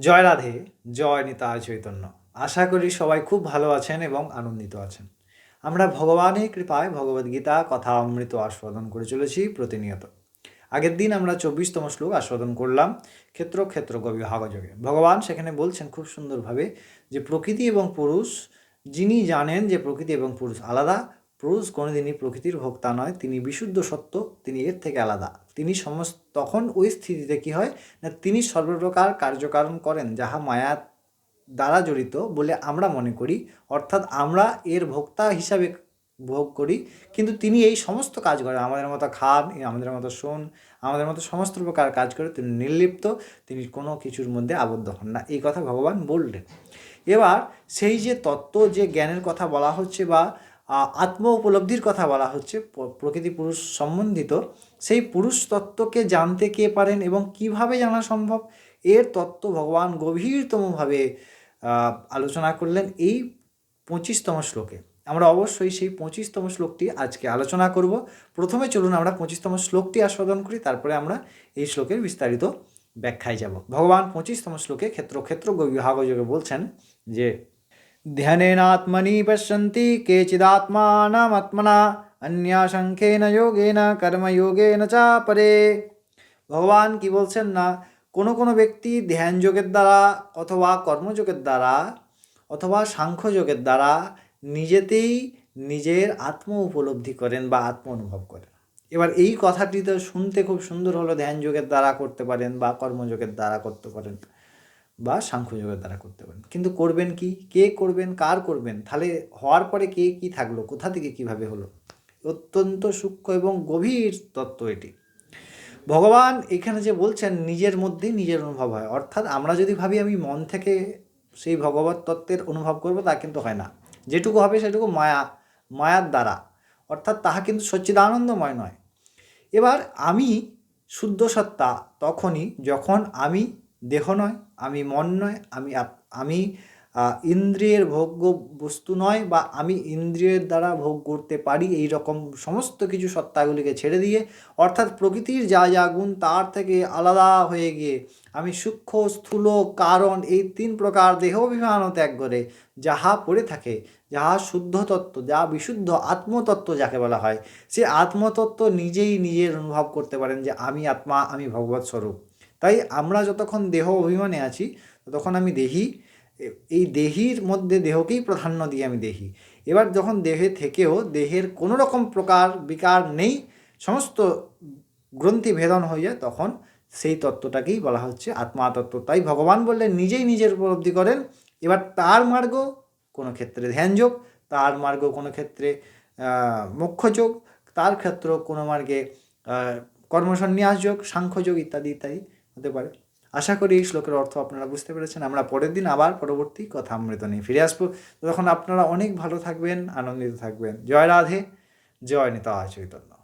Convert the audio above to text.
জয় রাধে, জয় নিতায় চৈতন্য। আশা করি সবাই খুব ভালো আছেন এবং আনন্দিত আছেন। আমরা ভগবানের কৃপায় ভগবদ্গীতা কথা, অমৃত আস্বাদন করে চলেছি প্রতিনিয়ত। আগের দিন আমরা চব্বিশতম শ্লোক আস্বাদন করলাম, ক্ষেত্র ক্ষেত্র বিভাগযোগে ভগবান সেখানে বলছেন খুব সুন্দরভাবে যে প্রকৃতি এবং পুরুষ, যিনি জানেন যে প্রকৃতি এবং পুরুষ আলাদা পুরুষ কোনোদিনই প্রকৃতির ভোক্তা নয়, তিনি বিশুদ্ধ সত্য, তিনি এর থেকে আলাদা। তিনি সমস্ত, তখন ওই স্থিতিতে কী হয় না, তিনি সর্বপ্রকার কার্যকারণ করেন, যাহা মায়া দ্বারা জড়িত বলে আমরা মনে করি, অর্থাৎ আমরা এর ভোক্তা হিসাবে ভোগ করি, কিন্তু তিনি এই সমস্ত কাজ করেন। আমাদের মতো খান, আমাদের মতো শোন, আমাদের মতো সমস্ত প্রকার কাজ করে তিনি নির্লিপ্ত, তিনি কোনো কিছুর মধ্যে আবদ্ধ হন না। এই কথা ভগবান বললেন। এবার সেই যে তত্ত্ব, যে জ্ঞানের কথা বলা হচ্ছে বা আত্ম উপলব্ধির কথা বলা হচ্ছে প্রকৃতি পুরুষ সম্বন্ধিত। সেই পুরুষ তত্ত্বকে জানতে কে পারেন এবং কীভাবে জানা সম্ভব? এর তত্ত্ব ভগবান গভীরতমভাবে আলোচনা করলেন এই পঁচিশতম শ্লোকে। আমরা অবশ্যই সেই পঁচিশতম শ্লোকটি আজকে আলোচনা করব। প্রথমে চলুন আমরা পঁচিশতম শ্লোকটি আস্বাদন করি, তারপরে আমরা এই শ্লোকের বিস্তারিত ব্যাখ্যায় যাব। ভগবান পঁচিশতম শ্লোকে ক্ষেত্র ক্ষেত্র বিভাগযোগে বলছেন যে ধ্যানেনাত্মনি পশ্যন্তি কেচিদাত্মানামাত্মনা অন্যাসংখ্যেন যোগেন কর্মযোগেন চা পরে ভগবান কি বলছেন না কোনো কোনো ব্যক্তি ধ্যান যোগের দ্বারা অথবা কর্মযোগের দ্বারা অথবা সাংখ্যযোগের দ্বারা নিজেতেই নিজের আত্ম উপলব্ধি করেন বা আত্ম অনুভব করেন। এবার এই কথাটি তো শুনতে খুব সুন্দর হলো, ধ্যান যোগের দ্বারা করতে পারেন বা কর্মযোগের দ্বারা করতে পারেন। বা সাংখ্যযোগের দ্বারা করতে পারেন। কিন্তু করবেন কি? কে করবেন? কার করবেন? তাহলে হওয়ার পরে কে কি থাকল? কোথা থেকে কীভাবে হলো? অত্যন্ত সূক্ষ্ম এবং গভীর তত্ত্ব এটি। ভগবান এখানে যে বলছেন, নিজের মধ্যেই নিজের অনুভব হয়। অর্থাৎ আমরা যদি ভাবি আমি মন থেকে সেই ভগবত তত্ত্বের অনুভব করব, তা কিন্তু হয় না। যেটুকু হবে সেটুকু মায়া, মায়ার দ্বারা। অর্থাৎ তাহা কিন্তু সচ্চিদানন্দময় নয়। এবার আমি শুদ্ধ সত্তা তখনই যখন আমি দেহ নয়, আমি মন নয়, আমি আমি ইন্দ্রিয়ের ভোগ্য বস্তু নয় বা আমি ইন্দ্রিয়ের দ্বারা ভোগ করতে পারি এই রকম সমস্ত কিছু সত্তাগুলিকে ছেড়ে দিয়ে, অর্থাৎ প্রকৃতির যা যা গুণ তার থেকে আলাদা হয়ে গিয়ে, আমি সূক্ষ্ম, স্থূল, কারণ এই তিন প্রকার দেহ অভিমান ত্যাগ করে, যাহা পড়ে থাকে, যাহা শুদ্ধ তত্ত্ব, যা বিশুদ্ধ আত্মতত্ত্ব যাকে বলা হয়, সে আত্মতত্ত্ব নিজেই নিজের অনুভব করতে পারেন যে আমি আত্মা, আমি ভগবত স্বরূপ। তাই আমরা যতক্ষণ দেহ অভিমানে আছি ততক্ষণ আমি দেহি। এই দেহির মধ্যে দেহকেই প্রাধান্য দিয়ে আমি দেখি এবার যখন দেহে থেকেও দেহের কোনো রকম প্রকার বিকার নেই সমস্ত গ্রন্থি ভেদন হয়ে যায় তখন সেই তত্ত্বটাকেই বলা হচ্ছে আত্মা তত্ত্ব তাই ভগবান বললে নিজেই নিজের উপলব্ধি করেন। এবার তার মার্গ কোনো ক্ষেত্রে ধ্যানযোগ তার মার্গ কোনো ক্ষেত্রে মোক্ষযোগ তার ক্ষেত্র কোনো মার্গে আহ, কর্মসন্ন্যাস যোগ সাংখ্যযোগ ইত্যাদি ইত্যাদি। হতে পারে। আশা করি এই শ্লোকের অর্থ আপনারা বুঝতে পেরেছেন। আমরা পরের দিন আবার পরবর্তী কথা অমৃত নিয়ে ফিরে আসব। তখন আপনারা অনেক ভালো থাকবেন, আনন্দিত থাকবেন। জয় রাধে, জয় নিতা চৈতন্য।